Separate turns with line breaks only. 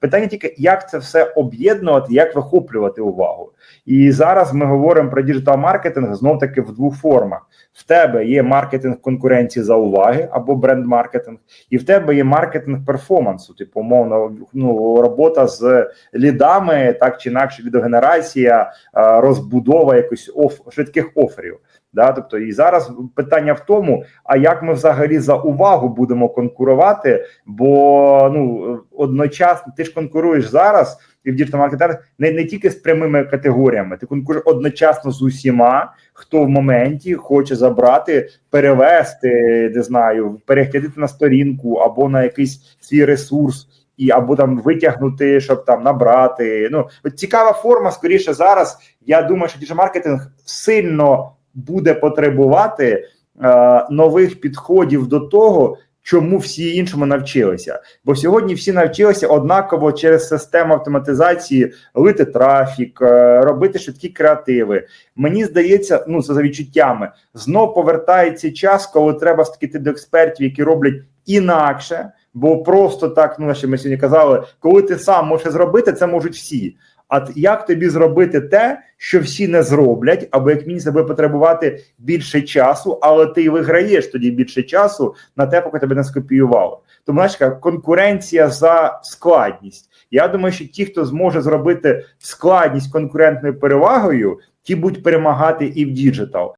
Питання тільки, як це все об'єднувати, як вихоплювати увагу. І зараз ми говоримо про діджитал маркетинг знов таки в двох формах. В тебе є маркетинг конкуренції за уваги або бренд-маркетинг, і в тебе є маркетинг перформансу, типу умовно ну, робота з лідами, так чи інакше відеогенерація, е, розбудова якось оф швидких оферів. Да, тобто і зараз питання в тому, а як ми взагалі за увагу будемо конкурувати? Бо ну одночасно ти ж конкуруєш зараз і в діджитал-маркетинг не, не тільки з прямими категоріями, ти конкуруєш одночасно з усіма, хто в моменті хоче забрати, перевести, не знаю, переглядати на сторінку або на якийсь свій ресурс. І або там витягнути, щоб там набрати. Ну цікава форма. Скоріше зараз. Я думаю, що діджитал-маркетинг сильно буде потребувати е, нових підходів до того, чому всі іншому навчилися. Бо сьогодні всі навчилися однаково через систему автоматизації лити трафік, е, робити швидкі креативи. Мені здається, ну за відчуттями, знов повертається час, коли треба йти до експертів, які роблять інакше. Бо просто так, ну що ми сьогодні казали, коли ти сам можеш зробити, це можуть всі. А як тобі зробити те, що всі не зроблять, або як мінімум себе потребувати більше часу, але ти виграєш тоді більше часу на те, поки тебе не скопіювали. Тому знаєш, конкуренція за складність. Я думаю, що ті, хто зможе зробити складність конкурентною перевагою, ті будуть перемагати і в діджитал.